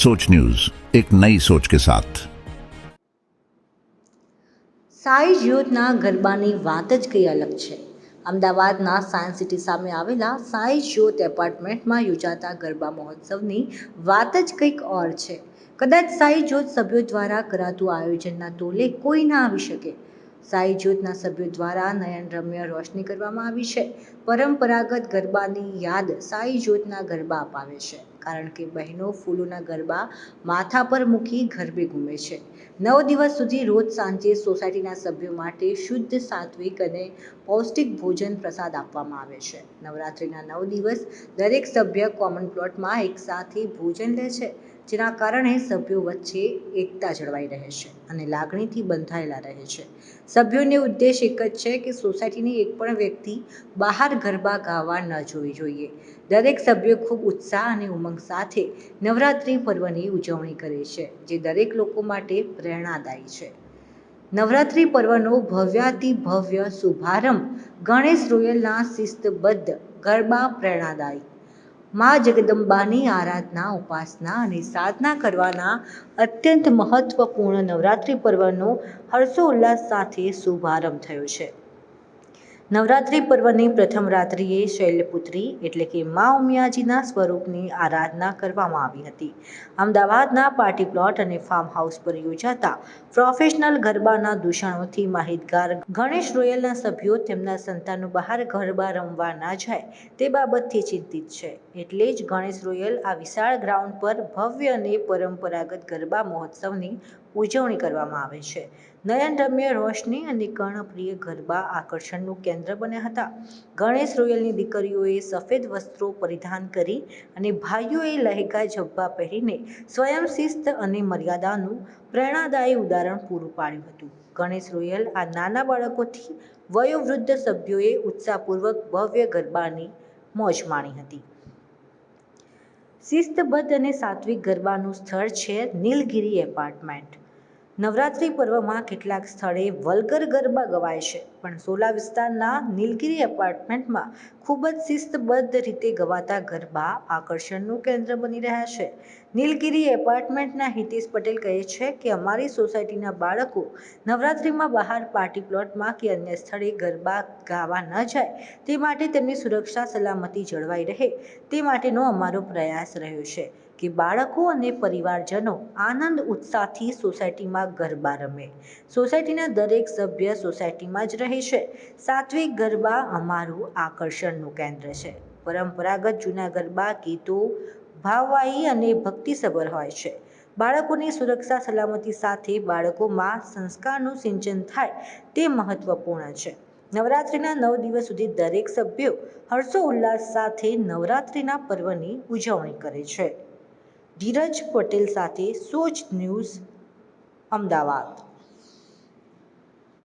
सोच न्यूज एक नई सोच के साथ સાઈ જ્યોતના ગરબાની વાત જ કંઈ અલગ છે અમદાવાદના સાયન્સ સિટી સામે આવેલા સાઈ જ્યોત એપાર્ટમેન્ટમાં યોજાતા ગરબા મહોત્સવની વાત જ કંઈક ઓર છે કદાચ સાઈ જ્યોત સભ્યો દ્વારા કરાતું આયોજનના તોલે કોઈ ના આવી શકે સાઈ જ્યોતના સભ્યો દ્વારા નયનરમ્ય રોશની કરવામાં આવી છે પરંપરાગત ગરબાની યાદ સાઈ જ્યોતના ગરબા અપાવે છે કારણ કે બહેનો ફૂલોના ગરબા માથા પર મૂકી ગરબે ઘૂમે છે. નવ દિવસ સુધી રોજ સાંજે સોસાયટીના સભ્યો માટે શુદ્ધ સાત્વિક અને પૌષ્ટિક ભોજન પ્રસાદ આપવામાં આવે છે. નવરાત્રિના નવ દિવસ દરેક સભ્ય કોમન પ્લોટમાં એકસાથે ભોજન લે છે, જેના કારણે સભ્યો વચ્ચે એકતા જળવાઈ રહે છે અને લાગણીથી બંધાયેલા રહે છે. સભ્યોને ઉદ્દેશ એક જ છે કે સોસાયટીની એક પણ વ્યક્તિ બહાર ગરબા ગાવા ન જોવી જોઈએ. દરેક સભ્યો ખૂબ ઉત્સાહ અને ઉમંગ સાથે નવરાત્રિ પર્વની ઉજવણી કરે છે, જે દરેક લોકો માટે પ્રેરણાદાયી છે. નવરાત્રિ પર્વનો ભવ્યાતિ ભવ્ય શુભારંભ ગણેશ રોયલના શિસ્તબદ્ધ ગરબા પ્રેરણાદાયી. મા જગદંબાની આરાધના, ઉપાસના અને સાધના કરવાના અત્યંત મહત્વપૂર્ણ નવરાત્રિ પર્વનો હર્ષોલ્લાસ સાથે શુભારંભ થયો છે. નવરાત્રિ પર્વની પ્રથમ રાત્રિએ શૈલપુત્રી એટલે કે મા ઉમિયાજીના સ્વરૂપની આરાધના કરવામાં આવી હતી. અમદાવાદના પાર્ટી પ્લોટ અને ફાર્મ હાઉસ પર યોજાતા પ્રોફેશનલ ગરબાના દૂષણોથી માહિતગાર ગણેશ રોયલના સભ્યો તેમના સંતાનો બહાર ગરબા રમવા ના જાય તે બાબતથી ચિંતિત છે. એટલે જ ગણેશ રોયલ આ વિશાળ ગ્રાઉન્ડ પર ભવ્ય અને પરંપરાગત ગરબા મહોત્સવની ઉજવણી કરવામાં આવે છે. નયનરમ્ય રોશની અને કર્ણપ્રિય ગરબા આકર્ષણનું કેન્દ્ર બન્યા હતા. ગણેશ રોયલની દીકરીઓએ સફેદ વસ્ત્રો પરિધાન કરી અને ભાઈઓએ લહેકા ઝભ્ભા પહેરીને સ્વયં શિસ્ત અને મર્યાદાનું પ્રેરણાદાયી ઉદાહરણ પૂરું પાડ્યું હતું. ગણેશ રોયલ આ નાના બાળકોથી વયોવૃદ્ધ સભ્યોએ ઉત્સાહપૂર્વક ભવ્ય ગરબાની મોજ માણી હતી. શિસ્તબદ્ધ અને સાત્વિક ગરબાનું સ્થળ છે નીલગિરી એપાર્ટમેન્ટ. નવરાત્રિ પર્વમાં કેટલાક સ્થળે વલ્ગર ગરબા ગવાય છે. પણ સોલા વિસ્તારના નીલગિરી એપાર્ટમેન્ટમાં ખૂબ જ શિસ્તબદ્ધ રીતે ગવાતા ગરબા આકર્ષણનું કેન્દ્ર બની રહ્યા છે. નીલગિરી એપાર્ટમેન્ટના હિતેશ પટેલ કહે છે કે અમારી સોસાયટીના બાળકો નવરાત્રિમાં બહાર પાર્ટી પ્લોટમાં કે અન્ય સ્થળે ગરબા ગાવા ન જાય તે માટે તેમની સુરક્ષા સલામતી જળવાઈ રહે તે માટેનો અમારો પ્રયાસ રહ્યો છે કે બાળકો અને પરિવારજનો આનંદ ઉત્સાહથી સોસાયટીમાં ગરબા રમે. સોસાયટીના દરેક સભ્ય સોસાયટીમાં જ રહે છે. સાત્વિક ગરબા અમારું આકર્ષણનું કેન્દ્ર છે. પરંપરાગત જૂના ગરબા, ગીતો ભાવવાહી અને ભક્તિસભર હોય છે. બાળકોની સુરક્ષા સલામતી સાથે બાળકોમાં સંસ્કારનું સિંચન થાય તે મહત્વપૂર્ણ છે. નવરાત્રિના નવ દિવસ સુધી દરેક સભ્યો હર્ષો ઉલ્લાસ સાથે નવરાત્રિના પર્વની ઉજવણી કરે છે. ધીરજ પટેલ સાથે સોચ ન્યૂઝ, અમદાવાદ.